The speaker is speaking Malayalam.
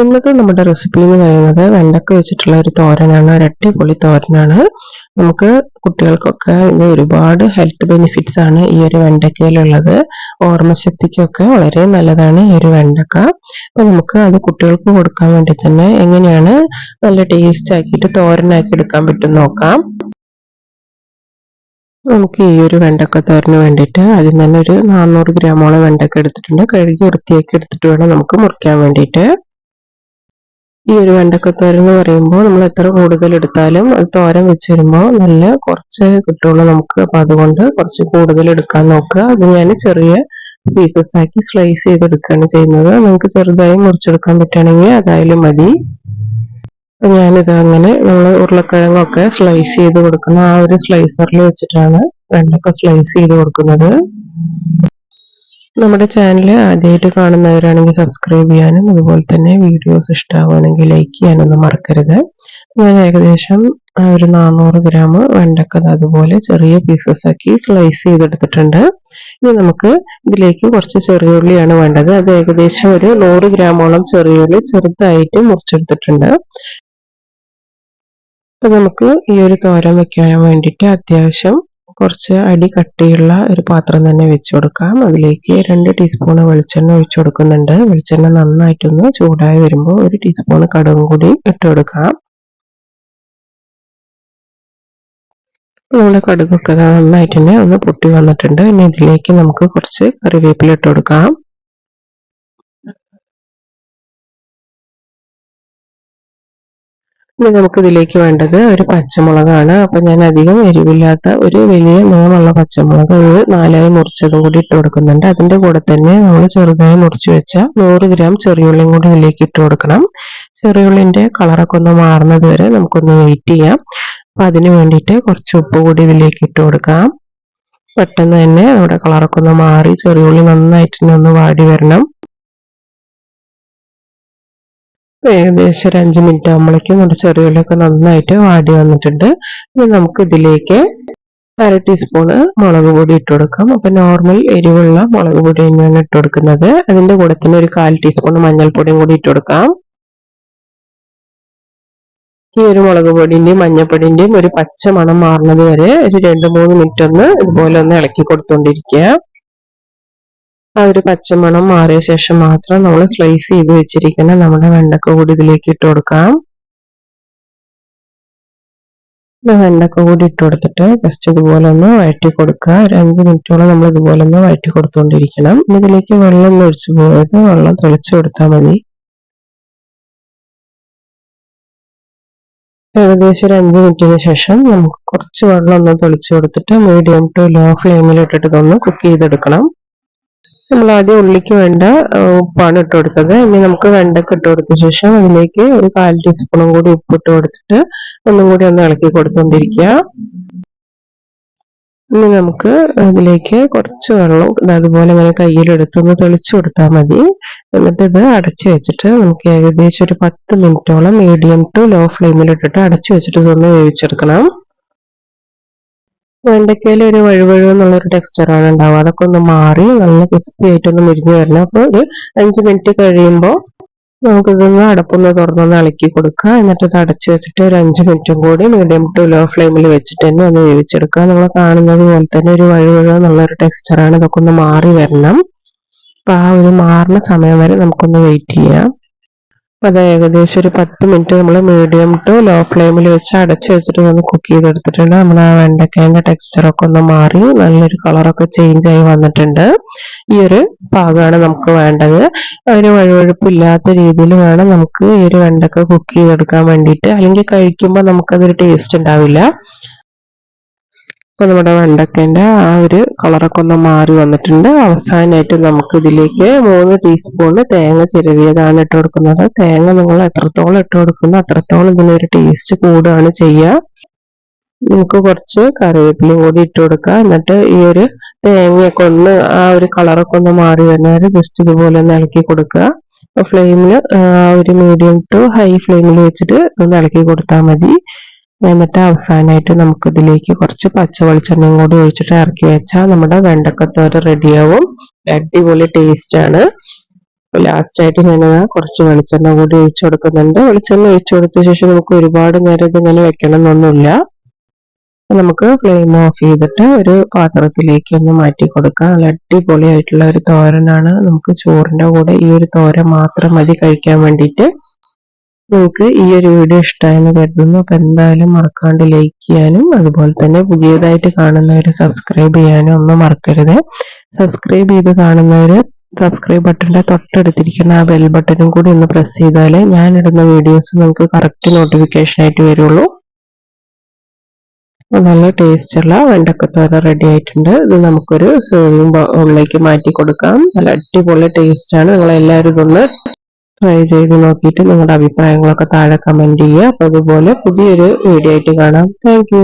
ഇന്നത്തെ നമ്മുടെ റെസിപ്പി എന്ന് പറയുന്നത് വെണ്ടക്ക വെച്ചിട്ടുള്ള ഒരു തോരനാണ്. ഒരു അടിപൊളി തോരനാണ്. നമുക്ക് കുട്ടികൾക്കൊക്കെ ഇത് ഒരുപാട് ഹെൽത്ത് ബെനിഫിറ്റ്സ് ആണ് ഈ ഒരു വെണ്ടക്കയിലുള്ളത്. ഓർമ്മശക്തിക്കൊക്കെ വളരെ നല്ലതാണ് ഈ ഒരു വെണ്ടക്ക. അപ്പൊ നമുക്ക് അത് കുട്ടികൾക്ക് കൊടുക്കാൻ വേണ്ടി തന്നെ എങ്ങനെയാണ് നല്ല ടേസ്റ്റ് ആക്കിയിട്ട് തോരനാക്കി എടുക്കാൻ പറ്റും നോക്കാം. നമുക്ക് ഈ ഒരു വെണ്ടക്ക തോരന് വേണ്ടിയിട്ട് ആദ്യം തന്നെ ഒരു നാനൂറ് ഗ്രാമോളം വെണ്ടക്ക എടുത്തിട്ടുണ്ട്. കഴുകി വൃത്തിയാക്കി എടുത്തിട്ട് വേണം നമുക്ക് മുറിക്കാൻ വേണ്ടിയിട്ട്. ഈ ഒരു വെണ്ടക്കത്തോരൻ എന്ന് പറയുമ്പോൾ നമ്മൾ എത്ര കൂടുതൽ എടുത്താലും അത് തോരൻ വെച്ച് വരുമ്പോൾ നല്ല കുറച്ച് കിട്ടുള്ളൂ നമുക്ക്. അപ്പൊ അതുകൊണ്ട് കുറച്ച് കൂടുതൽ എടുക്കാൻ നോക്കുക. അത് ഞാൻ ചെറിയ പീസസ് ആക്കി സ്ലൈസ് ചെയ്തെടുക്കുകയാണ് ചെയ്യുന്നത്. നമുക്ക് ചെറുതായി മുറിച്ചെടുക്കാൻ പറ്റുകയാണെങ്കിൽ അതായാലും മതി. ഞാനിത് അങ്ങനെ നമ്മൾ ഉരുളക്കിഴങ്ങൊക്കെ സ്ലൈസ് ചെയ്ത് കൊടുക്കുന്ന. ആ ഒരു സ്ലൈസറിൽ വെച്ചിട്ടാണ് വെണ്ടക്ക സ്ലൈസ് ചെയ്ത് കൊടുക്കുന്നത്. നമ്മുടെ ചാനൽ ആദ്യമായിട്ട് കാണുന്നവരാണെങ്കിൽ സബ്സ്ക്രൈബ് ചെയ്യാനും അതുപോലെ തന്നെ വീഡിയോസ് ഇഷ്ടമാവുകയാണെങ്കിൽ ലൈക്ക് ചെയ്യാനൊന്നും മറക്കരുത്. ഞാൻ ഏകദേശം ഒരു നാനൂറ് ഗ്രാം വെണ്ടക്കത് അതുപോലെ ചെറിയ പീസസ് ആക്കി സ്ലൈസ് ചെയ്തെടുത്തിട്ടുണ്ട്. ഇനി നമുക്ക് ഇതിലേക്ക് കുറച്ച് ചെറിയുള്ളിയാണ് വേണ്ടത്. അത് ഏകദേശം ഒരു നൂറ് ഗ്രാമോളം ചെറിയുള്ളി ചെറുതായിട്ട് മുറിച്ചെടുത്തിട്ടുണ്ട്. അപ്പൊ നമുക്ക് ഈ ഒരു തോരൻ വെക്കാൻ വേണ്ടിയിട്ട് അത്യാവശ്യം കുറച്ച് അടി കട്ടിയുള്ള ഒരു പാത്രം തന്നെ വെച്ച് കൊടുക്കാം. അതിലേക്ക് രണ്ട് ടീസ്പൂൺ വെളിച്ചെണ്ണ ഒഴിച്ചു കൊടുക്കുന്നുണ്ട്. വെളിച്ചെണ്ണ നന്നായിട്ടൊന്ന് ചൂടായി വരുമ്പോൾ ഒരു ടീസ്പൂൺ കടുകും കൂടി ഇട്ട് കൊടുക്കാം. നമ്മുടെ കടുകൊക്കെ നന്നായിട്ട് തന്നെ ഒന്ന് പൊട്ടി വന്നിട്ടുണ്ട്. പിന്നെ ഇതിലേക്ക് നമുക്ക് കുറച്ച് കറിവേപ്പില ഇട്ട് കൊടുക്കാം. ഇനി നമുക്ക് ഇതിലേക്ക് വേണ്ടത് ഒരു പച്ചമുളകാണ്. അപ്പൊ ഞാൻ അധികം എരിവില്ലാത്ത ഒരു വലിയ നീളമുള്ള പച്ചമുളക് ഒരു നാലായി മുറിച്ചതും കൂടി ഇട്ട് കൊടുക്കുന്നുണ്ട്. അതിന്റെ കൂടെ തന്നെ നമ്മൾ ചെറുതായി മുറിച്ച് വെച്ച നൂറ് ഗ്രാം ചെറിയുള്ളിയും കൂടി ഇതിലേക്ക് ഇട്ട് കൊടുക്കണം. ചെറിയുള്ളിന്റെ കളറൊക്കെ ഒന്ന് മാറുന്നത് വരെ നമുക്കൊന്ന് വെയിറ്റ് ചെയ്യാം. അപ്പൊ അതിന് വേണ്ടിയിട്ട് കുറച്ച് ഉപ്പ് കൂടി ഇതിലേക്ക് ഇട്ട് കൊടുക്കാം. പെട്ടെന്ന് തന്നെ നമ്മുടെ കളറൊക്കെ ഒന്ന് മാറി ചെറിയുള്ളി നന്നായിട്ട് ഒന്ന് വാടി വരണം. ഏകദേശം ഒരു അഞ്ച് മിനിറ്റ് ആകുമ്പോഴേക്കും നമ്മുടെ ചെറുകളിലൊക്കെ നന്നായിട്ട് വാടി വന്നിട്ടുണ്ട്. ഇനി നമുക്ക് ഇതിലേക്ക് അര ടീസ്പൂണ് മുളക് പൊടി ഇട്ട് കൊടുക്കാം. അപ്പൊ നോർമൽ എരിവുള്ള മുളക് പൊടി തന്നെയാണ് ഇട്ട് കൊടുക്കുന്നത്. അതിന്റെ കൂടെ തന്നെ ഒരു കാൽ ടീസ്പൂൺ മഞ്ഞൾപ്പൊടിയും കൂടി ഇട്ട് കൊടുക്കാം. ഈ ഒരു മുളക് പൊടിന്റെയും മഞ്ഞൾപ്പൊടിന്റെയും ഒരു പച്ച മണം മാറുന്നത് വരെ ഒരു രണ്ട് മൂന്ന് മിനിറ്റ് ഒന്ന് ഇതുപോലെ ഒന്ന് ഇളക്കി കൊടുത്തോണ്ടിരിക്കുക. ആ ഒരു പച്ചമണം മാറിയ ശേഷം മാത്രം നമ്മൾ സ്ലൈസ് ചെയ്ത് വെച്ചിരിക്കുന്ന നമ്മുടെ വെണ്ടക്ക കൂടി ഇതിലേക്ക് ഇട്ട് കൊടുക്കാം. വെണ്ടക്ക കൂടി ഇട്ട് കൊടുത്തിട്ട് ജസ്റ്റ് ഇതുപോലെ ഒന്ന് വഴറ്റി കൊടുക്കുക. ഒരു അഞ്ച് മിനിറ്റോളം നമ്മൾ ഇതുപോലെ ഒന്ന് വഴറ്റി കൊടുത്തുകൊണ്ടിരിക്കണം ഇതിലേക്ക് വെള്ളം ഒന്ന് ഒഴിച്ചു പോയത് വെള്ളം തെളിച്ചു കൊടുത്താൽ മതി. ഏകദേശം ഒരു അഞ്ച് മിനിറ്റിന് ശേഷം നമുക്ക് കുറച്ച് വെള്ളം ഒന്ന് തെളിച്ചു കൊടുത്തിട്ട് മീഡിയം ടു ലോ ഫ്ലെയിമിൽ ഇട്ടിട്ട് ഇതൊന്ന് കുക്ക് ചെയ്തെടുക്കണം. നമ്മൾ ആദ്യം ഉള്ളിക്ക് വേണ്ട ഉപ്പാണ് ഇട്ട് കൊടുത്തത്. ഇനി നമുക്ക് വെണ്ടക്ക ഇട്ട് കൊടുത്ത ശേഷം അതിലേക്ക് ഒരു കാൽ ടീസ്പൂണും കൂടി ഉപ്പ് ഇട്ട് കൊടുത്തിട്ട് ഒന്നും കൂടി ഒന്ന് ഇളക്കി കൊടുത്തോണ്ടിരിക്കുക ഇനി നമുക്ക് അതിലേക്ക് കുറച്ച് വെള്ളം അതുപോലെ ഇങ്ങനെ കയ്യിലെടുത്തൊന്ന് തെളിച്ചു കൊടുത്താൽ മതി. എന്നിട്ട് ഇത് അടച്ചു വെച്ചിട്ട് നമുക്ക് ഏകദേശം ഒരു പത്ത് മിനിറ്റോളം മീഡിയം ടു ലോ ഫ്ലെയിമിൽ ഫ്ലെയിമിലിട്ടിട്ട് അടച്ചു വെച്ചിട്ട് ഇതൊന്ന് വേവിച്ചെടുക്കണം. വെണ്ടയ്ക്കയിൽ ഒരു വഴുവഴു എന്നുള്ളൊരു ടെക്സ്ചറാണ് ഉണ്ടാവുക. അതൊക്കെ ഒന്ന് മാറി നല്ല ക്രിസ്പി ആയിട്ടൊന്ന് മുരിഞ്ഞ് വരണം. അപ്പോൾ ഒരു അഞ്ച് മിനിറ്റ് കഴിയുമ്പോൾ നമുക്കിതൊന്ന് അടപ്പൊന്ന് തുറന്നൊന്ന് ഇളക്കി കൊടുക്കുക. എന്നിട്ട് ഇത് അടച്ചു വെച്ചിട്ട് ഒരു അഞ്ച് മിനിറ്റും കൂടി മീഡിയം ടു ലോ ഫ്ലെയിമിൽ വെച്ചിട്ട് തന്നെ ഒന്ന് വേവിച്ചെടുക്കുക. നമ്മൾ കാണുന്നത് പോലെ തന്നെ ഒരു വഴുവഴു എന്നുള്ളൊരു ടെക്സ്ചറാണ് ഇതൊക്കെ ഒന്ന് മാറി വരണം. അപ്പൊ ആ ഒരു മാറുന്ന സമയം വരെ നമുക്കൊന്ന് വെയിറ്റ് ചെയ്യാം. അത് ഏകദേശം ഒരു പത്ത് മിനിറ്റ് നമ്മൾ മീഡിയം ടു ലോ ഫ്ലെയിമിൽ വെച്ച് അടച്ചു വെച്ചിട്ട് ഒന്ന് കുക്ക് ചെയ്തെടുത്തിട്ടുണ്ട്. നമ്മൾ ആ വെണ്ടക്കേന്റെ ടെക്സ്ചറൊക്കെ ഒന്ന് മാറി നല്ലൊരു കളറൊക്കെ ചേഞ്ച് ആയി വന്നിട്ടുണ്ട്. ഈ ഒരു പാകമാണ് നമുക്ക് വേണ്ടത്. ഒരു വഴുവഴുപ്പില്ലാത്ത രീതിയിൽ വേണം നമുക്ക് ഈ ഒരു വെണ്ടക്ക കുക്ക് ചെയ്തെടുക്കാൻ വേണ്ടിയിട്ട്. അല്ലെങ്കിൽ കഴിക്കുമ്പോൾ നമുക്കതൊരു ടേസ്റ്റ് ഉണ്ടാവില്ല. ഇപ്പൊ നമ്മുടെ വെണ്ടക്കന്റെ ആ ഒരു കളറൊക്കെ ഒന്ന് മാറി വന്നിട്ടുണ്ട്. അവസാനമായിട്ട് നമുക്ക് ഇതിലേക്ക് മൂന്ന് ടീസ്പൂൺ തേങ്ങ ചിരവിയതാണ് ഇട്ട് കൊടുക്കുന്നത്. തേങ്ങ നിങ്ങൾ എത്രത്തോളം ഇട്ട് കൊടുക്കുന്നു അത്രത്തോളം ഇതിനൊരു ടേസ്റ്റ് കൂടുകയാണ് ചെയ്യുക. നമുക്ക് കുറച്ച് കറിവേപ്പിലയും കൂടി ഇട്ട് കൊടുക്കുക. എന്നിട്ട് ഈ ഒരു തേങ്ങയൊക്കെ ഒന്ന് ആ ഒരു കളറൊക്കെ ഒന്ന് മാറി വരുന്നവരെ ജസ്റ്റ് ഇതുപോലെ ഒന്ന് ഇളക്കി കൊടുക്കുക. ഫ്ലെയിമിൽ ഒരു മീഡിയം ടു ഹൈ ഫ്ലെയിമിൽ വെച്ചിട്ട് ഒന്ന് ഇളക്കി കൊടുത്താൽ മതി. എന്നിട്ട് അവസാനമായിട്ട് നമുക്ക് ഇതിലേക്ക് കുറച്ച് പച്ച വെളിച്ചെണ്ണയും കൂടി ഒഴിച്ചിട്ട് ഇറക്കി വെച്ചാൽ നമ്മുടെ വെണ്ടക്കത്തോര റെഡിയാവും. അടിപൊളി ടേസ്റ്റ് ആണ്. ലാസ്റ്റ് ആയിട്ട് ഞാൻ കുറച്ച് വെളിച്ചെണ്ണ കൂടി ഒഴിച്ചു കൊടുക്കുന്നുണ്ട്. വെളിച്ചെണ്ണ ഒഴിച്ചു കൊടുത്ത ശേഷം നമുക്ക് ഒരുപാട് നേരം ഇതിങ്ങനെ വെക്കണം എന്നൊന്നുമില്ല നമുക്ക് ഫ്ലെയിം ഓഫ് ചെയ്തിട്ട് ഒരു പാത്രത്തിലേക്ക് ഒന്ന് മാറ്റി കൊടുക്കാം. നല്ല അടിപൊളിയായിട്ടുള്ള ഒരു തോരനാണ്. നമുക്ക് ചോറിന്റെ കൂടെ ഈ ഒരു തോര മാത്രം മതി കഴിക്കാൻ വേണ്ടിയിട്ട്. നിങ്ങൾക്ക് ഈ ഒരു വീഡിയോ ഇഷ്ടമായെന്ന് കരുതുന്നു. അപ്പൊ എന്തായാലും മറക്കാണ്ട് ലൈക്ക് ചെയ്യാനും അതുപോലെ തന്നെ പുതിയതായിട്ട് കാണുന്നവർ സബ്സ്ക്രൈബ് ചെയ്യാനും ഒന്നും മറക്കരുത്. സബ്സ്ക്രൈബ് ചെയ്ത് കാണുന്നവർ സബ്സ്ക്രൈബ് ബട്ടന്റെ തൊട്ടടുത്തിരിക്കുന്ന ആ ബെൽ ബട്ടനും കൂടി ഒന്ന് പ്രസ് ചെയ്താലേ ഇടുന്ന വീഡിയോസ് നിങ്ങൾക്ക് കറക്റ്റ് നോട്ടിഫിക്കേഷൻ ആയിട്ട് വരുള്ളൂ. നല്ല ടേസ്റ്റുള്ള വെണ്ടക്കത്തോര റെഡി ആയിട്ടുണ്ട്. ഇത് നമുക്കൊരു സെർവിംഗ് ബൗളിലേക്ക് മാറ്റി കൊടുക്കാം. നല്ല അടിപൊളി ടേസ്റ്റ് ആണ്. നിങ്ങൾ എല്ലാവരും ഇതൊന്ന് ട്രൈ ചെയ്ത് നോക്കിയിട്ട് നിങ്ങളുടെ അഭിപ്രായങ്ങളൊക്കെ താഴെ കമന്റ് ചെയ്യുക. അപ്പൊ അതുപോലെ പുതിയൊരു വീഡിയോ ആയിട്ട് കാണാം. താങ്ക്